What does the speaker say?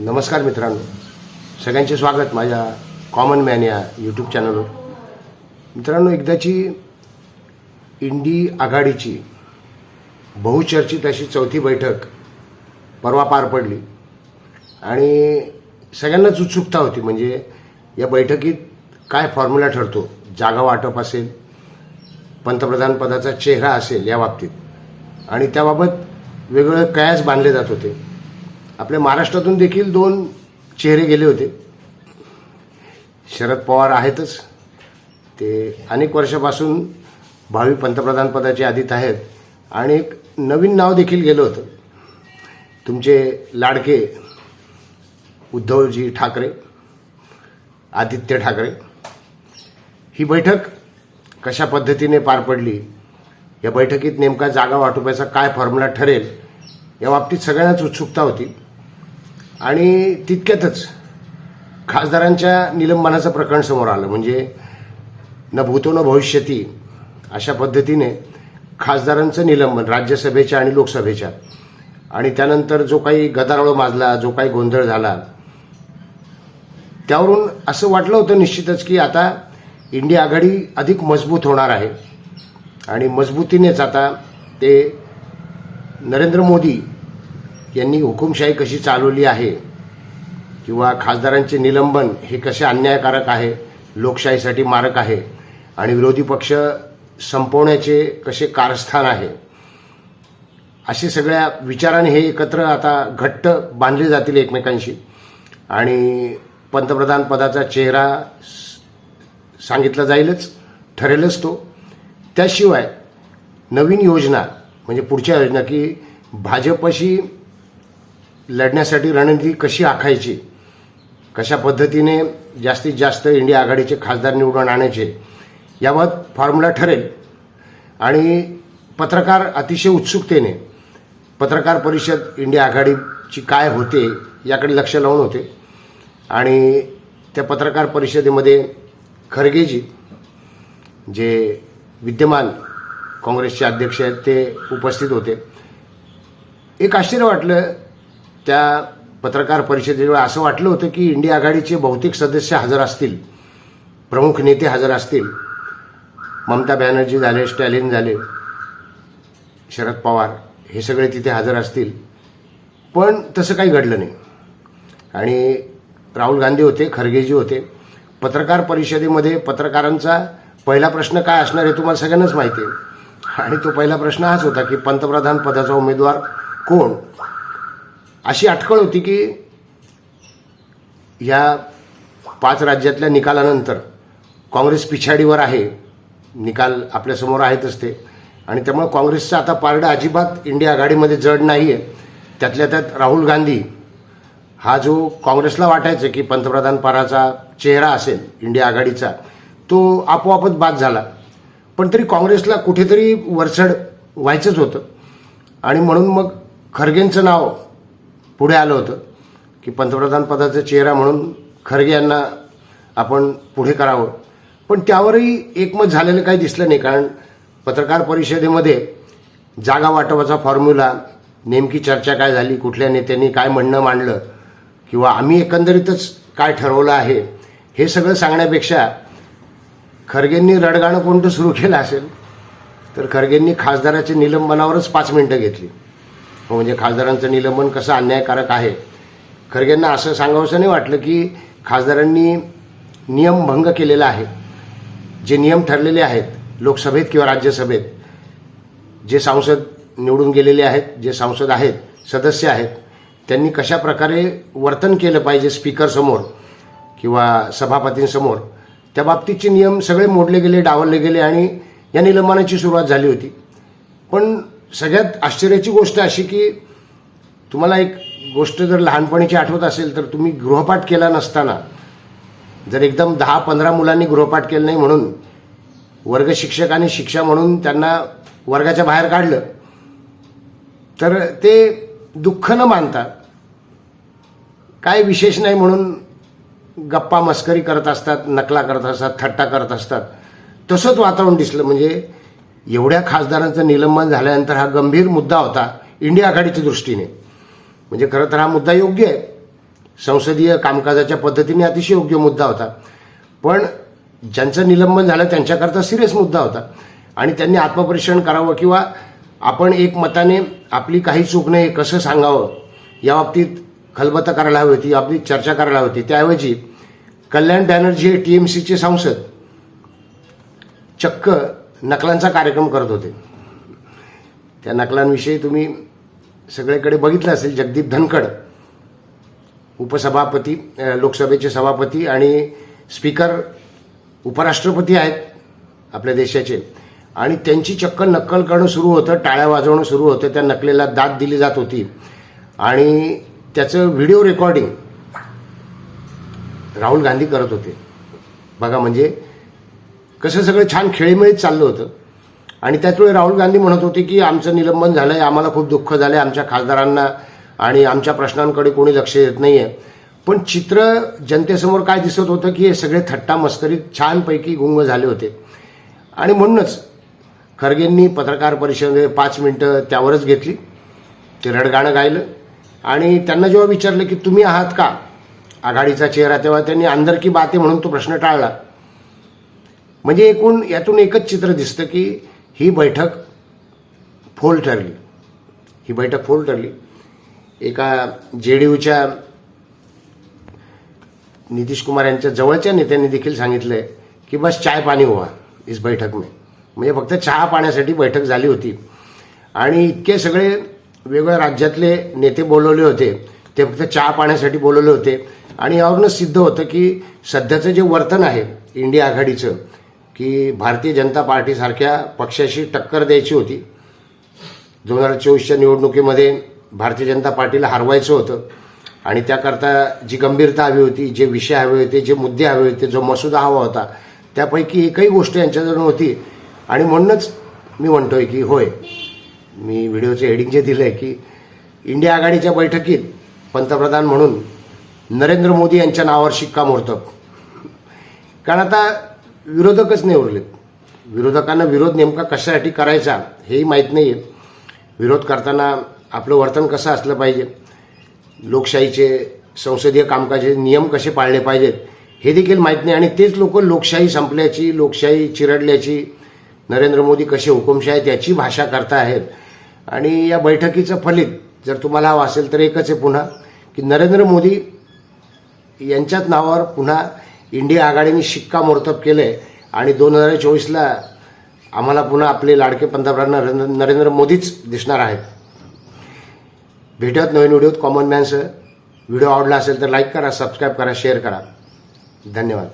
नमस्कार मित्रांनो. सगळ्यांचे स्वागत माझ्या कॉमन मॅन या यूट्यूब चॅनलवर मित्रांनो एकदाची इंडी आघाडीची बहुचर्चित अशी चौथी बैठक परवा पार पडली आणि सगळ्यांनाच उत्सुकता होती म्हणजे या बैठकीत काय फॉर्म्युला ठरतो? जागा वाटप असेल पंतप्रधान पदाचा चेहरा असेल या बाबतीत. आणि त्याबाबत वेगवेगळे कयास बांधले जात होते. आपल्या महाराष्ट्रातून देखील दोन चेहरे गेले होते. शरद पवार आहेतच. ते अनेक वर्षापासून भावी पंतप्रधान पदाचे आहेत. आणि एक नवीन नाव देखील गेलं होतं. तुमचे लाडके उद्धवजी ठाकरे आदित्य ठाकरे. ही बैठक कशा पद्धतीने पार पडली? या बैठकीत नेमका जागा वाटोप्याचा काय फॉर्म्युला ठरेल? या बाबतीत सगळ्यांनाच उत्सुकता होती. आणि तितक्यातच खासदारांच्या निलंबनाचं प्रकरण समोर आलं. म्हणजे न भूतो न भविष्यती अशा पद्धतीने खासदारांचं निलंबन राज्यसभेच्या आणि लोकसभेच्या. आणि त्यानंतर जो काही गदारोळ माजला जो काही गोंधळ झाला त्यावरून असं वाटलं होतं निश्चितच की आता इंडिया आघाडी अधिक मजबूत होणार आहे. आणि मजबूतीनेच आता ते नरेंद्र मोदी यांनी हुकुमशाही कशी चालवली आहे किंवा खासदारांचे निलंबन हे कसे अन्यायकारक आहे लोकशाहीसाठी मारक आहे आणि विरोधी पक्ष संपवण्याचे कसे कारस्थान आहे असे सगळ्या विचाराने हे एकत्र आता घट्ट बांधले जातील एकमेकांशी. आणि पंतप्रधान पदाचा चेहरा सांगितला जाईलच ठरेलच तो. त्याशिवाय नवीन योजना म्हणजे पुढच्या योजना की भाजपशी लढण्यासाठी रणनीती कशी आखायची? कशा पद्धतीने जास्तीत जास्त इंडिया आघाडीचे खासदार निवडून आणायचे? याबाबत फॉर्म्युला ठरेल. आणि पत्रकार अतिशय उत्सुकतेने पत्रकार परिषद इंडिया आघाडीची काय होते याकडे लक्ष लावून होते. आणि त्या पत्रकार परिषदेमध्ये खरगेजी जे विद्यमान काँग्रेसचे अध्यक्ष आहेत ते उपस्थित होते. एक आश्चर्य वाटलं त्या पत्रकार परिषदेवर असं वाटलं होतं की इंडिया आघाडीचे बहुतेक सदस्य हजर असतील प्रमुख नेते हजर असतील. ममता बॅनर्जी झाले स्टॅलिन झाले शरद पवार हे सगळे तिथे हजर असतील. पण तसं काही घडलं नाही. आणि राहुल गांधी होते खरगेजी होते. पत्रकार परिषदेमध्ये पत्रकारांचा पहिला प्रश्न काय असणार हे तुम्हाला सगळ्यांनाच माहिती आहे. आणि तो पहिला प्रश्न हाच होता की पंतप्रधान पदाचा उमेदवार कोण? अशी अटकळ होती की या पाच राज्यातल्या निकालानंतर काँग्रेस पिछाडीवर आहे. निकाल आपल्यासमोर आहेतच ते आणि त्यामुळे काँग्रेसचं आता पारडं अजिबात इंडिया आघाडीमध्ये जड नाही आहे त्यातल्या त्यात राहुल गांधी हा जो काँग्रेसला वाटायचं की पंतप्रधान पदाचा चेहरा असेल इंडिया आघाडीचा तो आपोआपच बाद झाला. पण तरी काँग्रेसला कुठेतरी वरचढ व्हायचंच होतं. आणि म्हणून मग खरगेंचं नाव पुढे आलं होतं की पंतप्रधान पदाचा चेहरा म्हणून खरगे यांना आपण पुढे करावं. पण त्यावरही एकमत झालेलं काही दिसलं नाही कारण पत्रकार परिषदेमध्ये जागा वाटपाचा फॉर्म्युला नेमकी चर्चा काय झाली कुठल्या नेत्यांनी काय म्हणणं मांडलं किंवा आम्ही एकंदरीतच काय ठरवलं आहे हे सगळं सांगण्यापेक्षा खरगेंनी रडगाणं कोणतं सुरू केलं असेल तर खरगेंनी खासदाराच्या निलंबनावरच पाच मिनिटं घेतली. हो, म्हणजे खासदारांचं निलंबन कसं अन्यायकारक आहे? खरगेंना असं सांगावंसं नाही वाटलं की खासदारांनी नियमभंग केलेला आहे. जे नियम ठरलेले आहेत लोकसभेत किंवा राज्यसभेत जे सांसद निवडून गेलेले आहेत जे सांसद आहेत सदस्य आहेत त्यांनी कशा प्रकारे वर्तन केलं पाहिजे स्पीकरसमोर किंवा सभापतींसमोर त्या बाबतीतचे नियम सगळे मोडले गेले डावलले गेले आणि या निलंबनाची सुरुवात झाली होती. पण सगळ्यात आश्चर्याची गोष्ट अशी की तुम्हाला एक गोष्ट जर लहानपणीची आठवत असेल तर तुम्ही गृहपाठ केला नसताना जर एकदम दहा पंधरा मुलांनी गृहपाठ केलं नाही म्हणून वर्ग शिक्षकांनी शिक्षा म्हणून त्यांना वर्गाच्या बाहेर काढलं तर ते दुःख न मानता काय विशेष नाही म्हणून गप्पा मस्करी करत असतात नकला करत असतात थट्टा करत असतात तसंच वातावरण दिसलं. म्हणजे एवढ्या खासदारांचं निलंबन झाल्यानंतर हा गंभीर मुद्दा होता इंडिया आघाडीच्या दृष्टीने. म्हणजे खरं तर हा मुद्दा योग्य आहे. संसदीय कामकाजाच्या पद्धतीने अतिशय योग्य मुद्दा होता. पण ज्यांचं निलंबन झालं त्यांच्याकरता सिरियस मुद्दा होता. आणि त्यांनी आत्मपरीक्षण करावं किंवा आपण एक मताने आपली काही चूक नाही कसं सांगावं या बाबतीत खलबत्ता करायला हवी होती या बाबतीत चर्चा करायला हवी होती. त्याऐवजी कल्याण बॅनर्जी हे टी एम सीचे सांसद. चक्क नकलांचा कार्यक्रम करत होते. त्या नकलांविषयी तुम्ही सगळीकडे बघितलं असेल जगदीप धनखड उपसभापती लोकसभेचे सभापती आणि स्पीकर उपराष्ट्रपती आहेत आपल्या देशाचे. आणि त्यांची चक्क नक्कल करणं सुरू होतं टाळ्या वाजवणं सुरू होतं त्या नकलेला दाद दिली जात होती. आणि त्याचं व्हिडिओ रेकॉर्डिंग राहुल गांधी करत होते. बघा म्हणजे कसं सगळं छान खेळीमेळीत चाललं होतं. आणि त्याचवेळी राहुल गांधी म्हणत होते की आमचं निलंबन झालं आहे आम्हाला खूप दुःख झालं आहे आमच्या खासदारांना आणि आमच्या प्रश्नांकडे कोणी लक्ष देत नाही आहे पण चित्र जनतेसमोर काय दिसत होतं की हे सगळे थट्टा मस्करीत छानपैकी गुंग झाले होते. आणि म्हणूनच खरगेंनी पत्रकार परिषदेमध्ये पाच मिनटं त्यावरच घेतली. ते रडगाणं गायलं. आणि त्यांना जेव्हा विचारलं की तुम्ही आहात का? आघाडीचा चेहरा तेव्हा त्यांनी अंदर की बाते म्हणून तो प्रश्न टाळला. म्हणजे एकूण यातून एकच चित्र दिसतं की ही बैठक फोल ठरली. ही बैठक फोल ठरली. एका जे डी यूच्या नितीश कुमार यांच्या जवळच्या नेत्यांनी देखील सांगितलंय की बस चाय पाणी व्हा इस बैठक में. म्हणजे फक्त चहा पाण्यासाठी बैठक झाली होती. आणि इतके सगळे वेगवेगळ्या राज्यातले नेते बोलवले होते. ते फक्त चहा पाण्यासाठी बोलवले होते. आणि यावरूनच सिद्ध होतं की सध्याचं जे वर्तन आहे इंडिया आघाडीचं की भारतीय जनता पार्टीसारख्या पक्षाशी टक्कर द्यायची होती. दोन हजार चोवीसच्या निवडणुकीमध्ये भारतीय जनता पार्टीला हरवायचं होतं. आणि त्याकरता जी गंभीरता हवी होती जे विषय हवे होते जे मुद्दे हवे होते जो मसुदा हवा होता त्यापैकी एकही गोष्ट यांच्याजवळ नव्हती. आणि म्हणूनच मी म्हणतोय की होय मी व्हिडिओचं हेडिंग जे दिलं आहे की इंडिया आघाडीच्या बैठकीत पंतप्रधान म्हणून नरेंद्र मोदी यांच्या नावावर शिक्कामोर्तब. कारण आता विरोधकच नाही उरलेत. विरोधकांना विरोध नेमका कशासाठी करायचा हेही माहीत नाही आहे विरोध करताना आपलं वर्तन कसं असलं पाहिजे? लोकशाहीचे संसदीय कामकाजाचे नियम कसे पाळले पाहिजेत? हे देखील माहीत नाही आणि तेच लोक लोकशाही संपल्याची लोकशाही चिरडल्याची नरेंद्र मोदी कसे हुकुमशाही त्याची भाषा करता आहेत आणि या बैठकीचं फलित जर तुम्हाला हवं असेल तर एकच आहे पुन्हा की नरेंद्र मोदी यांच्याच नावावर पुन्हा इंडिया आघाडीने शिक्कामोर्तब केलं आहे आणि दोन हजार चोवीसला आम्हाला पुन्हा आपले लाडके पंतप्रधान नरेंद्र नरेंद्र मोदीच दिसणार आहेत. भेटत नवीन व्हिडिओत कॉमन मॅनसह व्हिडिओ आवडला असेल तर लाईक करा सबस्क्राईब करा शेअर करा. धन्यवाद.